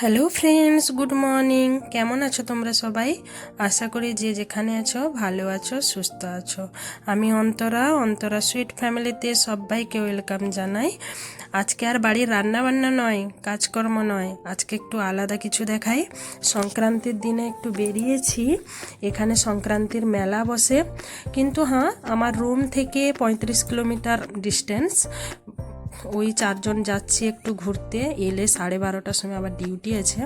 Hello friends good morning কেমন আছো তোমরা সবাই? আশা করি যে যেখানে আছো, ভালো আছো, সুস্থ আছো। আমি অন্তরা অন্তরা সুইট ফ্যামিলিতে সবাইকে ওয়েলকাম জানাই। আজকে আর বাড়ির রান্না বান্না নয়, কাজকর্ম নয়। আজকে একটু আলাদা কিছু দেখাই। সংক্রান্তির দিনে একটু বেরিয়েছি। এখানে সংক্রান্তির মেলা বসে। কিন্তু হ্যাঁ আমার রুম থেকে পঁয়ত্রিশ কিলোমিটার ডিস্টেন্স ওই চারজন যাচ্ছি একটু ঘুরতে, এলে সাড়ে বারোটার সময় আবার ডিউটি আছে।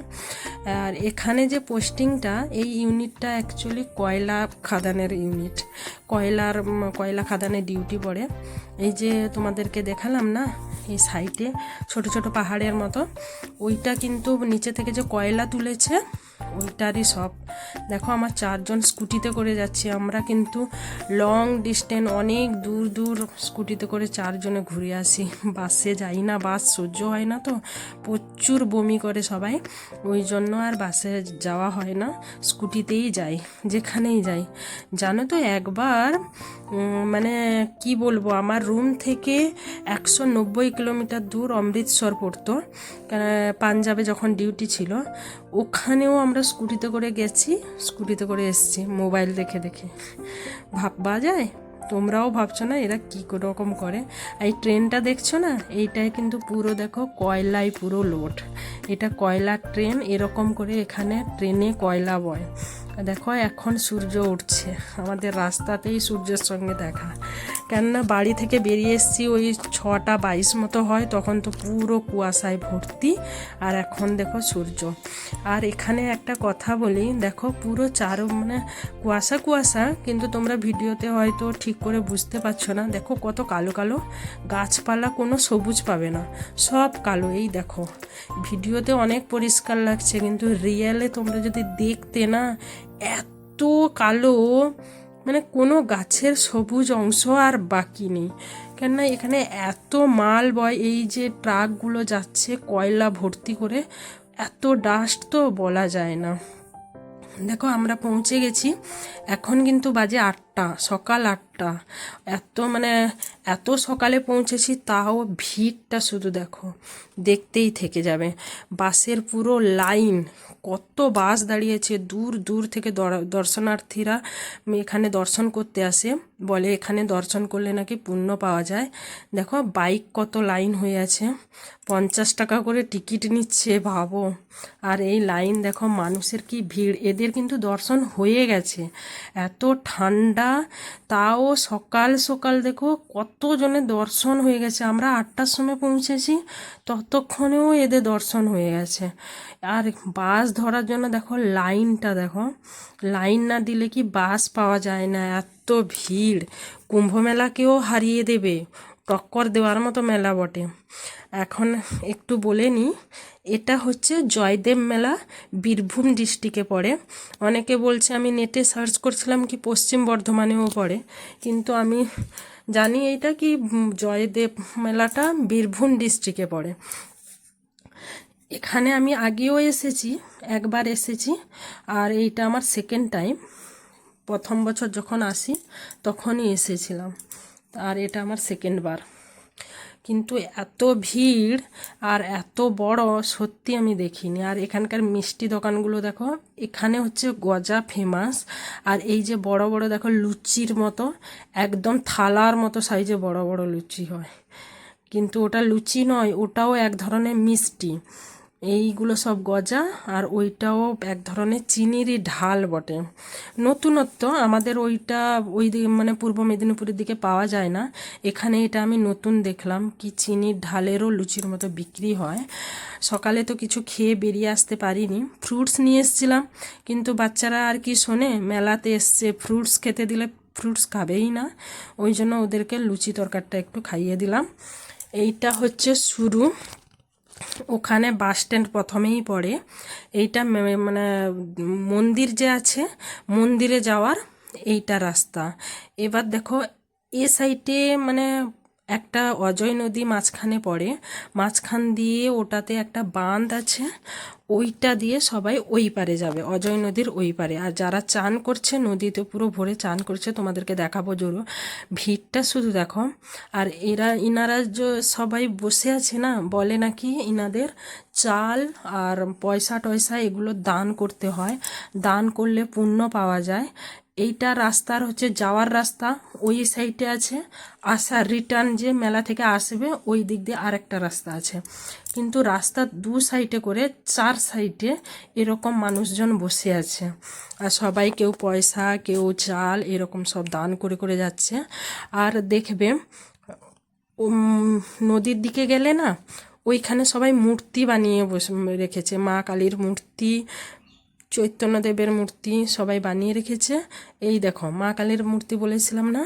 আর এখানে যে পোস্টিংটা এই ইউনিটটা অ্যাকচুয়ালি কয়লা খাদানের ইউনিট কয়লার কয়লা খাদানে ডিউটি পড়ে। এই যে তোমাদেরকে দেখালাম না, এই সাইটে ছোট ছোট পাহাড়ের মতো। ওইটা কিন্তু নিচে থেকে যে কয়লা তুলেছে ওইটারই সব। দেখো, আমার চারজন স্কুটিতে করে যাচ্ছি। আমরা কিন্তু লং ডিস্টেন্স অনেক দূর দূর স্কুটিতে করে চারজনে ঘুরে আসি। বাসে যাই না, বাস সহ্য হয় না তো। প্রচুর বমি করে সবাই। ওই জন্য আর বাসে যাওয়া হয় না। স্কুটিতেই যাই, যেখানেই যাই। জানো তো, একবার মানে কি বলব, আমার রুম থেকে একশো নব্বই কিলোমিটার দূর অমৃতসর পড়তো। পাঞ্জাবে যখন ডিউটি ছিল, ওখানেও আমরা স্কুটিতে করে গেছি স্কুটিতে করে এসেছি মোবাইল দেখে দেখে। ভাববা যায়? তোমরাও ভাবছ না, এরা কী রকম করে? এই ট্রেনটা দেখছ না? এইটাই কিন্তু পুরো দেখো কয়লায় পুরো লোড এটা কয়লার ট্রেন, এরকম করে এখানে ট্রেনে কয়লা বয়। দেখো, এখন সূর্য উঠছে। আমাদের রাস্তাতেই সূর্যের সঙ্গে দেখা। কেননা বাড়ি থেকে বেরিয়ে এসেছি ওই ছটা বাইশ মতো হয়, তখন তো পুরো কুয়াশায় ভর্তি। আর এখন দেখো সূর্য। আর এখানে একটা কথা বলি, দেখো পুরো চারো মানে কুয়াশা কুয়াশা, কিন্তু তোমরা ভিডিওতে হয়তো ঠিক করে বুঝতে পারছ না। দেখো কত কালো কালো। গাছপালা কোনো সবুজ পাবে না। সব কালো, এই দেখো। ভিডিওতে অনেক পরিষ্কার লাগছে, কিন্তু রিয়েলে তোমরা যদি দেখতে না এত কালো মানে কোনো গাছের সবুজ অংশ আর বাকি নেই। কেননা এখানে এত মাল বয়, এই যে ট্রাকগুলো যাচ্ছে কয়লা ভর্তি করে, এত ডাস্ট তো বলা যায় না। দেখো আমরা পৌঁছে গেছি। এখন কিন্তু বাজে আটটা, সকাল আটটা। এত মানে এত সকালে পৌঁছেছি, তাও ভিড়টা শুধু দেখো, দেখতেই থেকে যাবে। বাসের পুরো লাইন, কত বাস দাঁড়িয়েছে, দূর দূর থেকে দর- দর্শনার্থীরা এখানে দর্শন করতে আসে। বলে এখানে দর্শন করলে নাকি পুণ্য পাওয়া যায়। দেখো, বাইক কত লাইন হয়ে আছে। পঞ্চাশ টাকা করে টিকিট নিচ্ছে, ভাবো। আর এই লাইন দেখো, মানুষের কি ভিড়। এদের কিন্তু দর্শন হয়ে গেছে। এত ঠান্ডা, তাও সকাল সকাল দেখো কতজনের দর্শন হয়ে গেছে। আমরা আটটার সময় পৌঁছেছি, ততক্ষণেও এদের দর্শন হয়ে গেছে। আর বাস ধরার জন্য দেখো লাইনটা দেখো, লাইন না দিলে কি বাস পাওয়া যায় না। এত ভিড় কুম্ভ মেলাকেও হারিয়ে দেবে, টক্কর দেওয়ার মতো মেলা বটে। এখন একটু বলে নিই এটা হচ্ছে জয়দেব মেলা, বীরভূম ডিস্ট্রিক্টে পড়ে। অনেকে বলছে, আমি নেটে সার্চ করছিলাম কি পশ্চিম বর্ধমানেও পড়ে, কিন্তু আমি জানি এইটা কি জয়দেব মেলাটা বীরভূম ডিস্ট্রিক্টে পড়ে। এখানে আমি আগেও এসেছি, একবার এসেছি, আর এইটা আমার সেকেন্ড টাইম প্রথম বছর যখন আসি, তখনই এসেছিলাম, আর এটা আমার সেকেন্ড বার। কিন্তু এত ভিড় আর এত বড় সত্যি আমি দেখিনি। আর এখানকার মিষ্টি দোকানগুলো দেখো, এখানে হচ্ছে গজা ফেমাস আর এই যে বড় বড় দেখো লুচির মতো, একদম থালার মতো সাইজে বড় বড় লুচি হয়। কিন্তু ওটা লুচি নয়, ওটাও এক ধরনের মিষ্টি। এইগুলো সব গজা আর ওইটাও এক ধরনের চিনিরই ঢাল বটে। নতুনত্ব আমাদের ওইটা ওই মানে পূর্ব মেদিনীপুরের দিকে পাওয়া যায় না। এখানে এটা আমি নতুন দেখলাম কি চিনির ঢালেরও লুচির মতো বিক্রি হয়। সকালে তো কিছু খেয়ে বেরিয়ে আসতে পারিনি। ফ্রুটস নিয়ে এসেছিলাম, কিন্তু বাচ্চারা আর কি শোনে? মেলাতে এসছে, ফ্রুটস খেতে দিলে ফ্রুটস খাবেই না। ওই জন্য ওদেরকে লুচি তরকারটা একটু খাইয়ে দিলাম। এইটা হচ্ছে শুরু। ওখানে বাস স্ট্যান্ড প্রথমেই পড়ে। এইটা মানে মন্দির যে আছে, মন্দিরে যাওয়ার এইটা রাস্তা। এবার দেখো, এ সাইডে মানে একটা অজয় নদী মাঝখানে পড়ে, মাঝখান দিয়ে ওটাতে একটা বাঁধ আছে, ওইটা দিয়ে সবাই ওই পারে যাবে, অজয় নদীর ওই পারে। আর যারা চান করছে নদীতে পুরো ভরে চান করছে, তোমাদেরকে দেখাবো জোরো ভিড়টা শুধু দেখো। আর এরা, ইনারা যে সবাই বসে আছে না, বলে নাকি ইনাদের চাল আর পয়সা টয়সা এগুলো দান করতে হয়। দান করলে পুণ্য পাওয়া যায়। এইটা রাস্তার হচ্ছে যাওয়ার রাস্তা, ওই সাইডে আছে। আসার রিটার্ন যে মেলা থেকে আসবে, ওই দিক দিয়ে আরেকটা রাস্তা আছে। কিন্তু রাস্তার দু সাইডে করে চার সাইডে এরকম মানুষজন বসে আছে। আর সবাই কেউ পয়সা, কেউ চাল, এরকম সব দান করে করে যাচ্ছে। আর দেখবে নদীর দিকে গেলে না, ওইখানে সবাই মূর্তি বানিয়ে বসে, রেখেছে। মা কালীর মূর্তি চৈতন্যদেবের মূর্তি সবাই বানিয়ে রেখেছে। এই দেখো, মা কালীর মূর্তি বলেছিলাম না?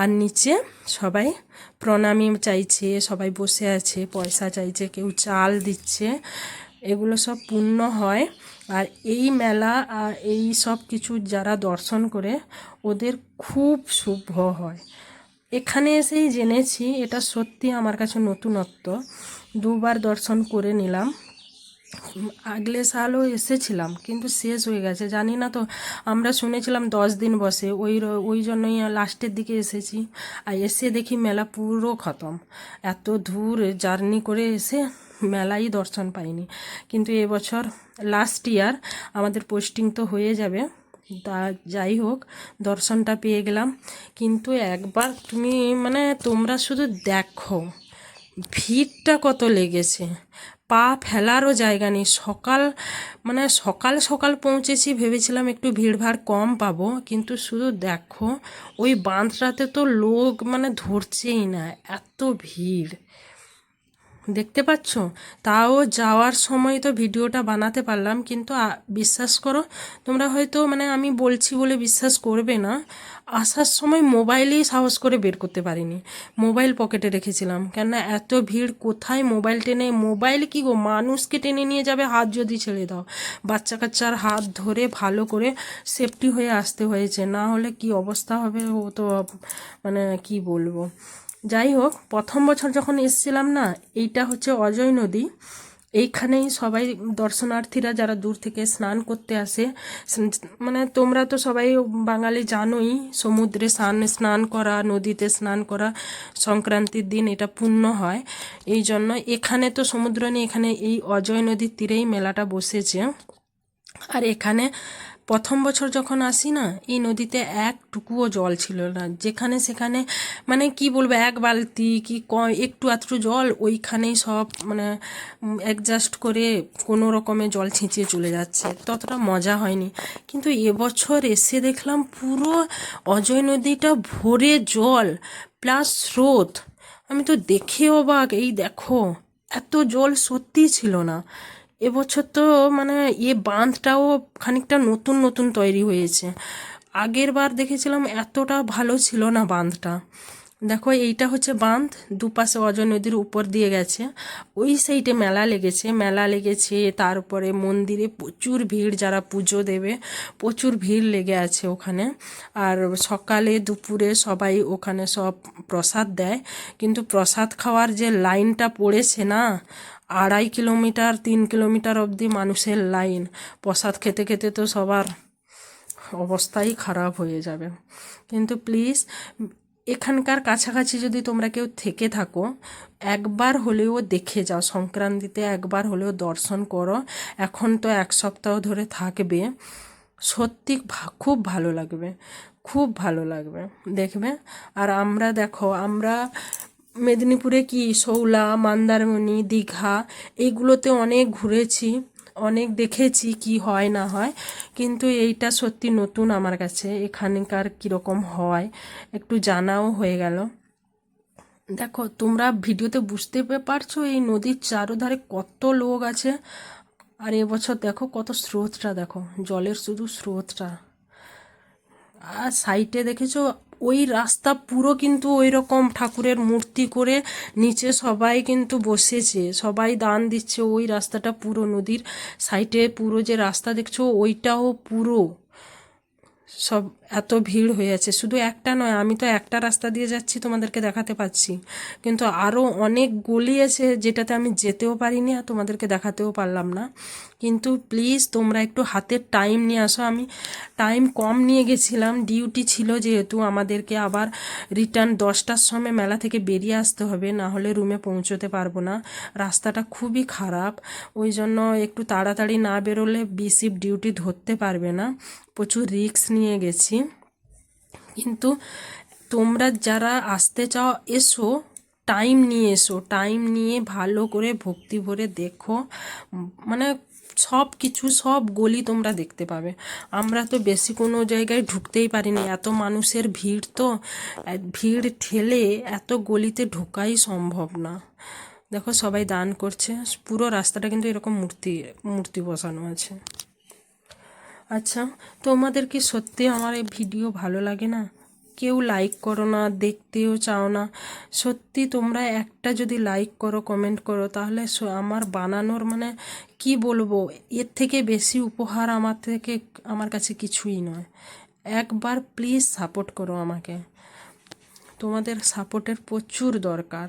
আর নিচে সবাই প্রণামী চাইছে, সবাই বসে আছে, পয়সা চাইছে, কেউ চাল দিচ্ছে। এগুলো সব পূর্ণ হয়। আর এই মেলা আর এই সব কিছু যারা দর্শন করে, ওদের খুব শুভ হয়। এখানে এসেই জেনেছি, এটা সত্যি আমার কাছে নতুনত্ব। দুবার দর্শন করে নিলাম। আগলে সালও এসেছিলাম, কিন্তু শেষ হয়ে গেছে। জানি না তো, আমরা শুনেছিলাম দশ দিন বসে, ওই ওই জন্যই লাস্টের দিকে এসেছি। আর এসে দেখি মেলা পুরো খতম। এত দূর জার্নি করে এসে মেলাই দর্শন পাইনি। কিন্তু এবছর লাস্ট ইয়ার আমাদের পোস্টিং তো হয়ে যাবে। তা যাই হোক, দর্শনটা পেয়ে গেলাম। কিন্তু একবার তুমি মানে তোমরা শুধু দেখো, ভিড়টা কত লেগেছে। পা ফেলারও জায়গা নেই। সকাল মানে সকাল সকাল পৌঁছেছি, ভেবেছিলাম একটু ভিড়ভাড় কম পাবো, কিন্তু শুধু দেখো, ওই বাঁধটাতে তো লোক মানে ধরছেই না, এত ভিড়। দেখতে পাচ্ছ? তাও যাওয়ার সময় তো ভিডিওটা বানাতে পারলাম, কিন্তু বিশ্বাস করো, তোমরা হয়তো মানে আমি বলছি বলে বিশ্বাস করবে না। আসার সময় মোবাইলেই সাহস করে বের করতে পারিনি। মোবাইল পকেটে রেখেছিলাম। কেননা এত ভিড়, কোথায় মোবাইল টেনে, মোবাইল কি গো? মানুষকে টেনে নিয়ে যাবে, হাত যদি ছেড়ে দাও। বাচ্চা কাচ্চার হাত ধরে ভালো করে সেফটি হয়ে আসতে হয়েছে। না হলে কি অবস্থা হবে? ও তো মানে কি বলব? যাই হোক, প্রথম বছর যখন এসেছিলাম না, এইটা হচ্ছে অজয় নদী। এইখানেই সবাই দর্শনার্থীরা যারা দূর থেকে স্নান করতে আসে মানে তোমরা তো সবাই বাঙালি জানোই, সমুদ্রে স্নান স্নান করা, নদীতে স্নান করা সংক্রান্তির দিন এটা পূর্ণ হয়। এই জন্য এখানে তো সমুদ্র নেই, এখানে এই অজয় নদীর তীরেই মেলাটা বসেছে। আর এখানে প্রথম বছর যখন আসি না, এই নদীতে একটুকুও জল ছিল না। যেখানে সেখানে মানে কি বলব, এক বালতি কি ক একটু আধটু জল, ওইখানেই সব মানে অ্যাডজাস্ট করে কোনো রকমে জল ছিঁচিয়ে চলে যাচ্ছে। ততটা মজা হয়নি। কিন্তু এবছর এসে দেখলাম পুরো অজয় নদীটা ভরে জল প্লাস স্রোত। আমি তো দেখে অবাক, এই দেখো, এত জল সত্যিই ছিল না। এবছর তো মানে এ বাঁধটাও খানিকটা নতুন নতুন তৈরি হয়েছে। আগের বার দেখেছিলাম এতটা ভালো ছিল না বাঁধটা। দেখো, এইটা হচ্ছে বাঁধ, দুপাশে অজয় নদীর উপর দিয়ে গেছে। ওই সাইডে মেলা লেগেছে। মেলা লেগেছে, তারপরে মন্দিরে প্রচুর ভিড়, যারা পুজো দেবে, প্রচুর ভিড় লেগে আছে ওখানে। আর সকালে, দুপুরে সবাই ওখানে সব প্রসাদ দেয়। কিন্তু প্রসাদ খাওয়ার যে লাইনটা পড়েছে না আড়াই কিলোমিটার, তিন কিলোমিটার অবধি মানুষের লাইন। প্রসাদ খেতে খেতে তো সবার অবস্থাই খারাপ হয়ে যাবে। কিন্তু প্লিজ এখানকার কাছাকাছি যদি তোমরা কেউ থেকে থাকো, একবার হলেও দেখে যাও, সংক্রান্তিতে একবার হলেও দর্শন করো। এখন তো এক সপ্তাহ ধরে থাকবে। সত্যি খুব ভালো লাগবে। খুব ভালো লাগবে। দেখবে? আর আমরা দেখো, আমরা মেদিনীপুরে কি শৌলা, মন্দারমণি, দীঘা এইগুলোতে অনেক ঘুরেছি, অনেক দেখেছি কি হয় না হয়। কিন্তু এইটা সত্যি নতুন আমার কাছে, এখানকার কীরকম হয়, একটু জানাও হয়ে গেল। দেখো, তোমরা ভিডিওতে বুঝতে পারছ এই নদীর চারোধারে কত লোক আছে? আর এবছর দেখো কত স্রোতটা, দেখো, জলের শুধু স্রোতটা। আর সাইডে দেখেছ ওই রাস্তা পুরো কিন্তু ওই রকম ঠাকুরের মূর্তি করে নিচে সবাই কিন্তু বসেছে, সবাই দান দিচ্ছে। ওই রাস্তাটা পুরো নদীর সাইডে পুরো যে রাস্তা দেখছ, ওইটাও পুরো। সব এত ভিড় হয়ে আছে। শুধু একটা নয়, আমি তো একটা রাস্তা দিয়ে যাচ্ছি, তোমাদেরকে দেখাতে পাচ্ছি। কিন্তু আরও অনেক গলি আছে যেটাতে আমি যেতেও পারিনি আর তোমাদেরকে দেখাতেও পারলাম না। কিন্তু প্লিজ তোমরা একটু হাতের টাইম নিয়ে আসো। আমি টাইম কম নিয়ে গেছিলাম ডিউটি ছিল যেহেতু। আমাদেরকে আবার রিটার্ন দশটার সময় মেলা থেকে বেরিয়ে আসতে হবে, না হলে রুমে পৌঁছতে পারব না। রাস্তাটা খুবই খারাপ, ওই জন্য একটু তাড়াতাড়ি না বেরোলে বিসিপ ডিউটি ধরতে পারবে না। প্রচুর রিস্ক নিয়ে গেছি। কিন্তু তোমরা যারা আসতে চাও, এসো। টাইম নিয়ে এসো। টাইম নিয়ে ভালো করে ভক্তি ভরে দেখো। মানে সব কিছু, সব গলি তোমরা দেখতে পাবে। আমরা তো বেশি কোনো জায়গায় ঢুকতেই পারিনি। এত মানুষের ভিড় তো। ভিড় ঠেলে এত গলিতে ঢোকাই সম্ভব না। দেখো সবাই দান করছে। পুরো রাস্তাটা কিন্তু এরকম মূর্তি মূর্তি বসানো আছে। আচ্ছা তোমাদের কি সত্যি আমার এই ভিডিও ভালো লাগে না? কেউ লাইক করো না, দেখতেও চাও না। সত্যি তোমরা একটা যদি লাইক করো কমেন্ট করো, তাহলে আমার বানানোর মানে কি বলব? এর থেকে বেশি উপহার আমার থেকে আমার কাছে কিছুই নয়। একবার প্লিজ সাপোর্ট করো আমাকে। তোমাদের সাপোর্টের প্রচুর দরকার।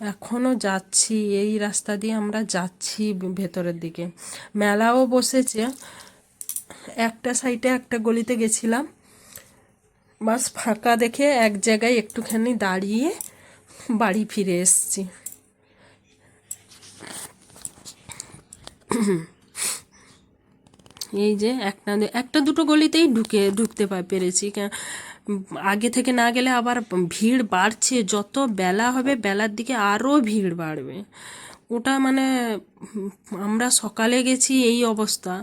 এখনও যাচ্ছি, এই রাস্তা দিয়ে আমরা যাচ্ছি ভেতরের দিকে। মেলাও বসেছে। একটা সাইডে একটা গলিতে গেছিলাম। বাস ফাঁকা দেখে এক জায়গায় একটুখানি দাঁড়িয়ে বাড়ি ফিরে এসেছি। এই যে একটা একটা দুটো গলিতেই ঢুকে, ঢুকতে পেরেছি। আগে থেকে না গেলে আবার ভিড় বাড়ছে, যত বেলা হবে বেলার দিকে আরও ভিড় বাড়বে। ওটা মানে আমরা সকালে গেছি এই অবস্থা,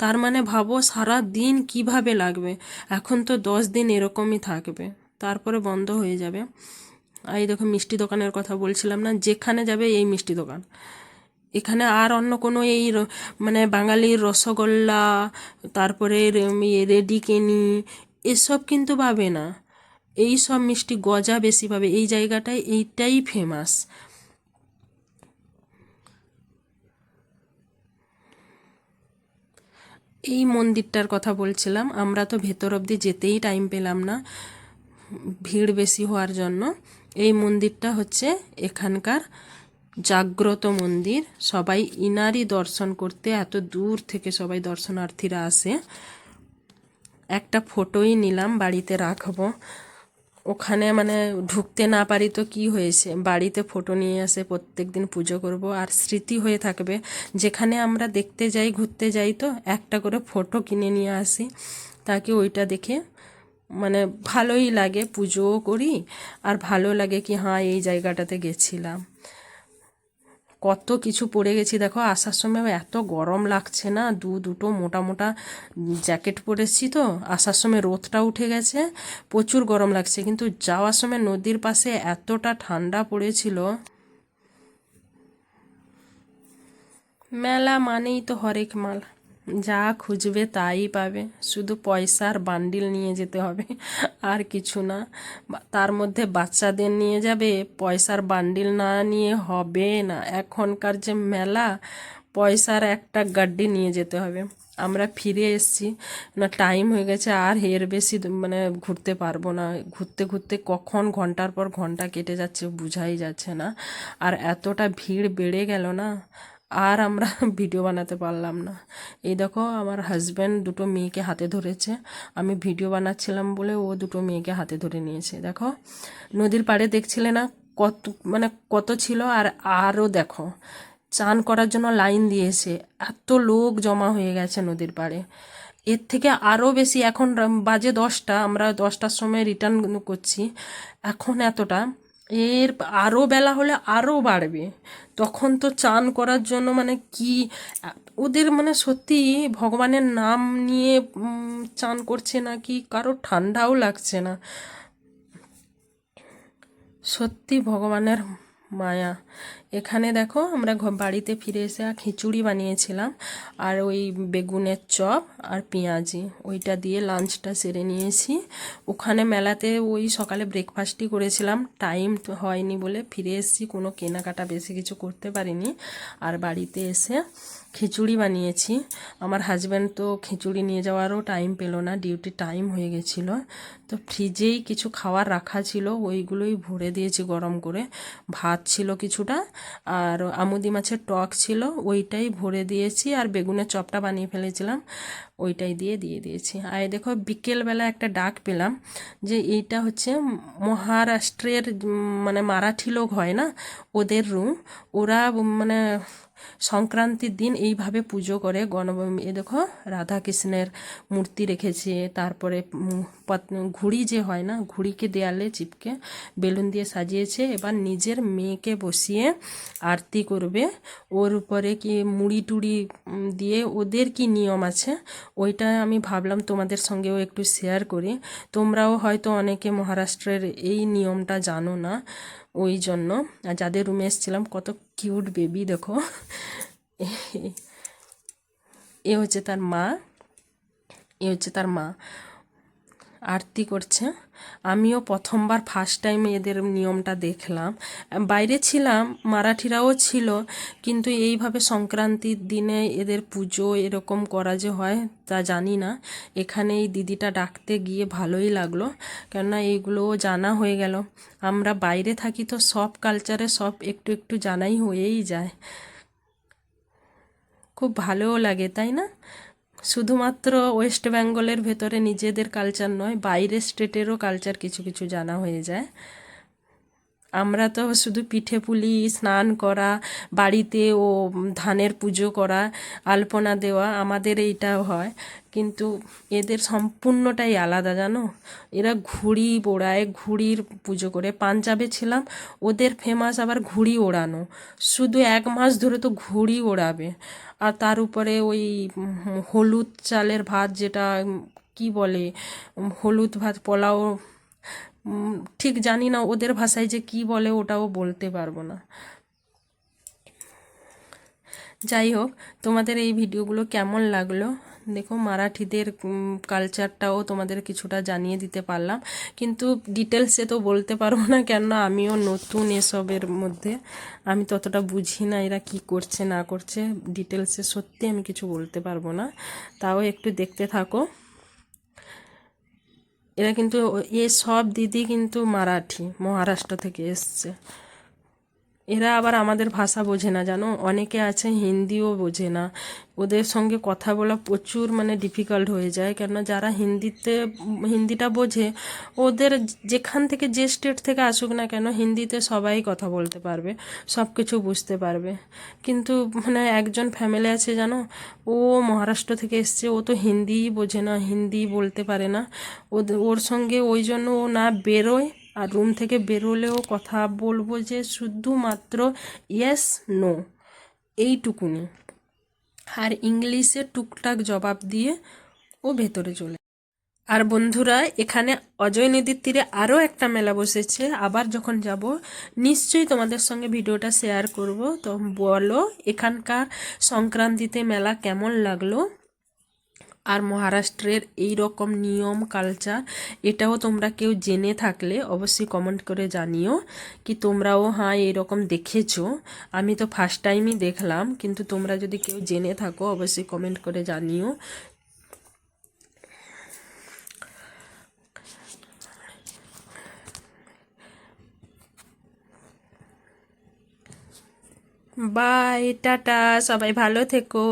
তার মানে ভাবো সারা দিন কীভাবে লাগবে। এখন তো দশ দিন এরকমই থাকবে, তারপরে বন্ধ হয়ে যাবে। এই দেখো মিষ্টি দোকানের কথা বলছিলাম না, যেখানে যাবে এই মিষ্টি দোকান। এখানে আর অন্য কোনো এই মানে বাঙালির রসগোল্লা, তারপরে রেডি কেনি এসব কিন্তু পাবে না। এই সব মিষ্টি গজা বেশি পাবে। এই জায়গাটায় এইটাই ফেমাস এই মন্দিরটার কথা বলছিলাম। আমরা তো ভেতর অবধি যেতেই টাইম পেলাম না। ভিড় বেশি হওয়ার জন্য। এই মন্দিরটা হচ্ছে এখানকার জাগ্রত মন্দির। সবাই ইনারই দর্শন করতে এত দূর থেকে সবাই দর্শনার্থীরা আসে। একটা ফটোই নিলাম, বাড়িতে রাখব। ওখানে মানে ঢুকতে না পারি তো কি হয়েছে? বাড়িতে ফটো নিয়ে আসে প্রত্যেক দিন পুজো করব আর স্মৃতি হয়ে থাকবে। যেখানে আমরা দেখতে যাই, ঘুরতে যাই তো একটা করে ফটো কিনে নিয়ে আসি। তাকে ওইটা দেখে মানে ভালোই লাগে, পুজোও করি আর ভালো লাগে কি হ্যাঁ এই জায়গাটাতে গেছিলাম। কত কিছু পরে গেছি। দেখো, আসার সময় এত গরম লাগছে না। দু দুটো মোটা মোটা জ্যাকেট পরেছি তো। আসার সময় রোদটা উঠে গেছে, প্রচুর গরম লাগছে। কিন্তু যাওয়ার সময় নদীর পাশে এতটা ঠান্ডা পড়েছিল। মেলা মানেই তো হরেক মাল। যা খুঁজবে তাই পাবে। শুধু পয়সার বান্ডিল নিয়ে যেতে হবে, আর কিছু না। তার মধ্যে বাচ্চাদের নিয়ে যাবে, পয়সার বান্ডিল না নিয়ে হবে না। এখনকার যে মেলা, পয়সার একটা গাড্ডি নিয়ে যেতে হবে। আমরা ফিরে এসেছি, না টাইম হয়ে গেছে, আর এর বেশি মানে ঘুরতে পারব না। ঘুরতে ঘুরতে কখন ঘণ্টার পর ঘণ্টা কেটে যাচ্ছে বোঝাই যাচ্ছে না। আর এতটা ভিড় বেড়ে গেল না আর আমরা ভিডিও বানাতে পারলাম না। এই দেখো, আমার হাজব্যান্ড দুটো মেয়েকে হাতে ধরেছে। আমি ভিডিও বানাচ্ছিলাম বলে ও দুটো মেয়েকে হাতে ধরে নিয়েছে। দেখো, নদীর পাড়ে দেখছিলে না কত মানে কত ছিল? আর আরও দেখো, চান করার জন্য লাইন দিয়েছে। এত লোক জমা হয়ে গেছে নদীর পাড়ে। এর থেকে আরও বেশি, এখন বাজে দশটা, আমরা দশটার সময় রিটার্ন করছি। এখন এতটা এর আরও বেলা হলে আরও বাড়বে। তখন তো চান করার জন্য মানে কি, ওদের মানে সত্যি ভগবানের নাম নিয়ে চান করছে না কি কারও ঠান্ডাও লাগছে না। সত্যি ভগবানের মায়া। এখানে দেখো আমরা বাড়িতে ফিরে এসে আর খিচুড়ি বানিয়েছিলাম, আর ওই বেগুনের চপ আর পেঁয়াজি। ওইটা দিয়ে লাঞ্চটা সেরে নিয়েছি। ওখানে মেলাতে ওই সকালে ব্রেকফাস্টই করেছিলাম। টাইম হয়নি বলে ফিরে এসেছি, কোনো কেনাকাটা বেশি কিছু করতে পারিনি। আর বাড়িতে এসে খিচুড়ি বানিয়েছি। আমার হাজব্যান্ড তো খিচুড়ি নিয়ে যাওয়ারও টাইম পেল না ডিউটি টাইম হয়ে গেছিল। তো ফ্রিজেই কিছু খাওয়ার রাখা ছিল, ওইগুলোই ভরে দিয়েছি গরম করে। ভাত ছিল কিছুটা আর আমুদি মাছের টক ছিল, ওইটাই ভরে দিয়েছি আর বেগুনের চপটা বানিয়ে ফেলেছিলাম, ওইটাই দিয়ে দিয়ে দিয়েছি। আর দেখো, বিকেলবেলা একটা ডাক পেলাম যে এইটা হচ্ছে মহারাষ্ট্রের মানে মারাঠি লোক হয় না, ওদের রুম ওরা মানে সংক্রান্তির দিন এইভাবে পুজো করে গণ এ দেখো রাধা কৃষ্ণের মূর্তি রেখেছে, তারপরে ঘুড়ি যে হয় না, ঘুড়িকে দেয়ালে চিপকে বেলুন দিয়ে সাজিয়েছে, এবার নিজের মেয়েকে বসিয়ে আরতি করবে। ওর উপরে কি মুড়ি টুড়ি দিয়ে ওদের কি নিয়ম আছে? ওইটা আমি ভাবলাম তোমাদের সঙ্গেও একটু শেয়ার করি। তোমরাও হয়তো অনেকে মহারাষ্ট্রের এই নিয়মটা জানো না, ওই জন্য। যাদের রুমে এসেছিলাম, কত কিউট বেবি দেখো এ হচ্ছে তার মা এ হচ্ছে তার মা আরতি করছে। আমিও প্রথমবার ফার্স্ট টাইম এদের নিয়মটা দেখলাম। বাইরে ছিলাম, মারাঠিরাও ছিল, কিন্তু এইভাবে সংক্রান্তির দিনে এদের পুজো এরকম করা যে হয় তা জানি না। এখানে এই দিদিটা ডাকতে গিয়ে ভালোই লাগল, কেননা এইগুলোও জানা হয়ে গেল। আমরা বাইরে থাকি তো সব কালচারে সব একটু একটু জানাই হয়েই যায়। খুব ভালোও লাগে, তাই না? শুধুমাত্র ওয়েস্ট বেঙ্গলের ভেতরে নিজেদের কালচার নয়, বাইরের স্টেটেরও কালচার কিছু কিছু জানা হয়ে যায়। আমরা তো শুধু পিঠে পুলি, স্নান করা, বাড়িতে ও ধানের পুজো করা, আলপনা দেওয়া আমাদের এইটাও হয়। কিন্তু এদের সম্পূর্ণটাই আলাদা, জানো? এরা ঘুড়ি ওড়ায়, ঘুড়ির পুজো করে। পাঞ্জাবে ছিলাম, ওদের ফেমাস আবার ঘুড়ি ওড়ানো। শুধু এক মাস ধরে তো ঘুড়ি ওড়াবে। আর তার উপরে ওই হলুদ চালের ভাত যেটা কি বলে? হলুদ ভাত, পোলাও ঠিক জানি না ওদের ভাষায় যে কি বলে, ওটাও বলতে পারব না। যাই হোক, তোমাদের এই ভিডিওগুলো কেমন লাগল? দেখো, মারাঠিদের কালচারটাও তোমাদের কিছুটা জানিয়ে দিতে পারলাম। কিন্তু ডিটেলসে তো বলতে পারব না, কেননা আমিও নতুন এসবের মধ্যে। আমি ততটা বুঝি না এরা কি করছে, না করছে। ডিটেলসে সত্যি আমি কিছু বলতে পারব না। তাও একটু দেখতে থাকো। এরা কিন্তু এ সব দিদি কিন্তু মারাঠি মহারাষ্ট্র থেকে এসছে। এরা আবার আমাদের ভাষা বোঝে না, জানো? অনেকে আছে হিন্দিও বোঝে না। ওদের সঙ্গে কথা বলা প্রচুর মানে ডিফিকাল্ট হয়ে যায়। কেননা যারা হিন্দিতে, হিন্দিটা বোঝে, ওদের যেখান থেকে যে স্টেট থেকে আসুক না কেন হিন্দিতে সবাই কথা বলতে পারবে সব কিছু বুঝতে পারবে। কিন্তু মানে একজন ফ্যামিলি আছে, জানো? ও মহারাষ্ট্র থেকে এসছে, ও তো হিন্দিই বোঝে না, হিন্দি বলতে পারে না। ওর সঙ্গে ওই জন্য ও না বেরোয় আর রুম থেকে বেরোলেও কথা বলব যে শুধুমাত্র ইয়েস নো এইটুকুনি। আর ইংলিশে টুকটাক জবাব দিয়ে ও ভেতরে চলে আর বন্ধুরা, এখানে অজয় নদীর তীরে আরও একটা মেলা বসেছে। আবার যখন যাব, নিশ্চয়ই তোমাদের সঙ্গে ভিডিওটা শেয়ার করব। তো বলো, এখানকার সংক্রান্তিতে মেলা কেমন লাগল? আর মহারাষ্ট্রের এই রকম নিয়ম কালচার এটাও তোমরা কেউ জেনে থাকলে অবশ্যই কমেন্ট করে জানিও কি তোমরাও হ্যাঁ এইরকম দেখেছ। আমি তো ফার্স্ট টাইমই দেখলাম, কিন্তু তোমরা যদি কেউ জেনে থাকো অবশ্যই কমেন্ট করে জানিও। বাই টাটা, সবাই ভালো থেকো।